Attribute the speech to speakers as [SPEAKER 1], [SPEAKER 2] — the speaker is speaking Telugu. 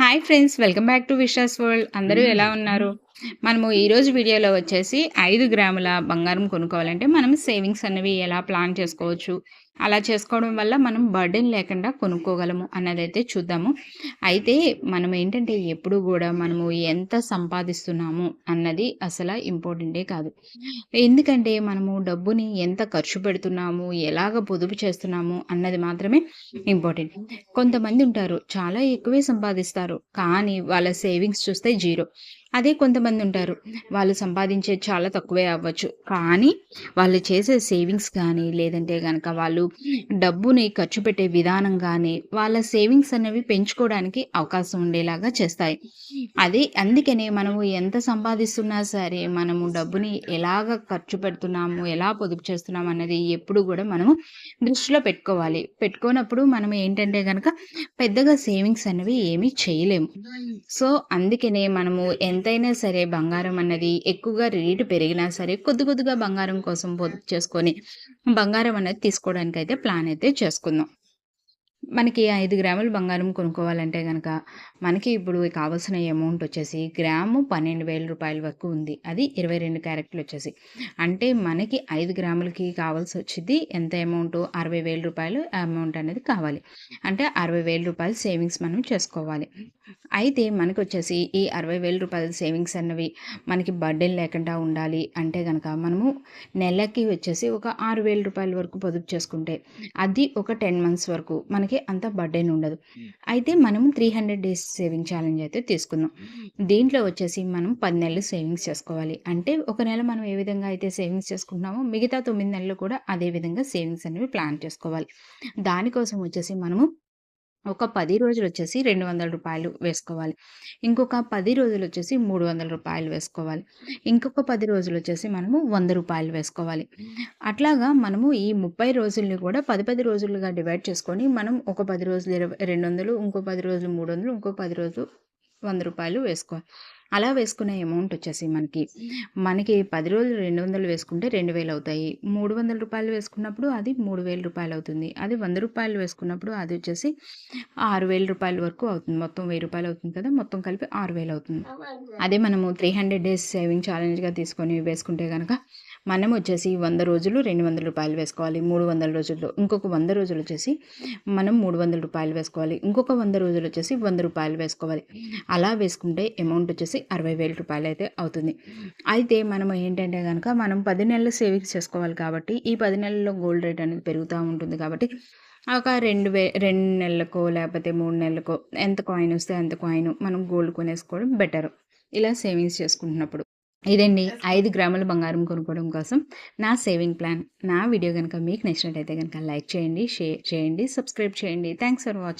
[SPEAKER 1] Hi friends welcome back to Vishas world అందరూ ఎలా ఉన్నారు? మనము ఈరోజు వీడియోలో వచ్చేసి ఐదు గ్రాముల బంగారం కొనుక్కోవాలంటే మనం సేవింగ్స్ అనేవి ఎలా ప్లాన్ చేసుకోవచ్చు? అలా చేసుకోవడం వల్ల మనం బర్డెన్ లేకుండా కొనుక్కోగలము అన్నదైతే చూద్దాము. అయితే మనం ఏంటంటే ఎప్పుడు కూడా మనము ఎంత సంపాదిస్తున్నాము అన్నది అసలు ఇంపార్టెంటే కాదు. ఎందుకంటే మనము డబ్బుని ఎంత ఖర్చు పెడుతున్నాము ఎలాగ పొదుపు చేస్తున్నాము అన్నది మాత్రమే ఇంపార్టెంట్. కొంతమంది ఉంటారు చాలా ఎక్కువే సంపాదిస్తారు కానీ వాళ్ళ సేవింగ్స్ చూస్తే జీరో. అదే కొంతమంది ఉంటారు. వాళ్ళు సంపాదించే చాలా తక్కువే అవ్వచ్చు. కానీ వాళ్ళు చేసే సేవింగ్స్ కానీ లేదంటే కనుక వాళ్ళు డబ్బుని ఖర్చు పెట్టే విధానం కానీ వాళ్ళ సేవింగ్స్ అనేవి పెంచుకోవడానికి అవకాశం ఉండేలాగా చేస్తాయి. అదే అందుకనే మనము ఎంత సంపాదిస్తున్నా సరే మనము డబ్బుని ఎలాగ ఖర్చు పెడుతున్నాము ఎలా పొదుపు చేస్తున్నాము అన్నది ఎప్పుడు కూడా మనము దృష్టిలో పెట్టుకోవాలి. పెట్టుకున్నప్పుడు మనం ఏంటంటే కనుక పెద్దగా సేవింగ్స్ అనేవి ఏమీ చేయలేము. సో అందుకనే మనము ఎంత ఎంతైనా సరే బంగారం అన్నది ఎక్కువగా రేటు పెరిగినా సరే కొద్ది కొద్దిగా బంగారం కోసం పొదుపు చేసుకొని బంగారం అనేది తీసుకోవడానికి అయితే ప్లాన్ అయితే చేసుకుందాం. మనకి ఐదు గ్రాములు బంగారం కొనుక్కోవాలంటే కనుక మనకి ఇప్పుడు కావాల్సిన అమౌంట్ వచ్చేసి గ్రాము పన్నెండు వేల రూపాయల వరకు ఉంది. అది ఇరవై రెండు క్యారెక్టర్లు వచ్చేసి. అంటే మనకి ఐదు గ్రాములకి కావాల్సి వచ్చింది ఎంత అమౌంట్ అరవై వేల రూపాయలు అమౌంట్ అనేది కావాలి. అంటే అరవై వేల రూపాయలు సేవింగ్స్ మనం చేసుకోవాలి. అయితే మనకు వచ్చేసి ఈ అరవై వేల రూపాయల సేవింగ్స్ అన్నవి మనకి బర్డెన్ లేకుండా ఉండాలి అంటే కనుక మనము నెలకి వచ్చేసి ఒక ఆరు వేల రూపాయల వరకు పొదుపు చేసుకుంటే అది ఒక టెన్ మంత్స్ వరకు మనకి అంత బర్డెన్ ఉండదు. అయితే మనం three hundred days saving challenge అయితే తీసుకుందాం. దీంట్లో వచ్చేసి మనం పది నెలలు సేవింగ్స్ చేసుకోవాలి. అంటే ఒక నెల మనం ఏ విధంగా అయితే సేవింగ్స్ చేసుకుంటున్నామో మిగతా తొమ్మిది నెలలు కూడా అదే విధంగా సేవింగ్స్ అనేవి ప్లాన్ చేసుకోవాలి. దానికోసం వచ్చేసి మనము ఒక పది రోజులు వచ్చేసి రెండు వందల రూపాయలు వేసుకోవాలి. ఇంకొక పది రోజులు వచ్చేసి మూడు వందల రూపాయలు వేసుకోవాలి. ఇంకొక పది రోజులు వచ్చేసి మనము వంద రూపాయలు వేసుకోవాలి. అట్లాగా మనము ఈ ముప్పై రోజుల్ని కూడా పది పది రోజులుగా డివైడ్ చేసుకొని మనం ఒక పది రోజులు ఇరవై రెండు వందలు ఇంకో పది రోజులు మూడు వందలు ఇంకో పది రోజులు వంద రూపాయలు వేసుకోవాలి. అలా వేసుకునే అమౌంట్ వచ్చేసి మనకి మనకి పది రోజులు రెండు వందలు వేసుకుంటే రెండు వేలు అవుతాయి. మూడు వందల రూపాయలు వేసుకున్నప్పుడు అది మూడు వేల రూపాయలు అవుతుంది. అది వంద రూపాయలు వేసుకున్నప్పుడు అది వచ్చేసి ఆరు వేల రూపాయల వరకు అవుతుంది. మొత్తం వెయ్యి రూపాయలు అవుతుంది కదా మొత్తం కలిపి ఆరు వేలు అవుతుంది. అదే మనము త్రీ హండ్రెడ్ డేస్ సేవింగ్ ఛాలెంజ్గా తీసుకొని వేసుకుంటే కనుక మనం వచ్చేసి వంద రోజులు రెండు వందల రూపాయలు వేసుకోవాలి మూడు వందల రోజుల్లో. ఇంకొక వంద రోజులు వచ్చేసి మనం మూడు వందల రూపాయలు వేసుకోవాలి ఇంకొక వంద రోజులు వచ్చేసి వంద రూపాయలు వేసుకోవాలి. అలా వేసుకుంటే అమౌంట్ వచ్చేసి అరవై వేల రూపాయలు అయితే అవుతుంది. అయితే మనం ఏంటంటే కనుక మనం పది నెలలు సేవింగ్స్ చేసుకోవాలి కాబట్టి ఈ పది నెలల్లో గోల్డ్ రేట్ అనేది పెరుగుతూ ఉంటుంది కాబట్టి ఒక రెండు వే రెండు నెలలకో లేకపోతే మూడు నెలలకో ఎంత కాయిన్ వస్తే అంత కాయిన్ మనం గోల్డ్ కొనేసుకోవడం బెటర్. ఇలా సేవింగ్స్ చేసుకుంటున్నప్పుడు. ఇదండి ఐదు గ్రాముల బంగారం కొనుక్కోవడం కోసం నా సేవింగ్ ప్లాన్. నా వీడియో కనుక మీకు నచ్చినట్టయితే కనుక లైక్ చేయండి షేర్ చేయండి సబ్స్క్రైబ్ చేయండి. Thanks for watching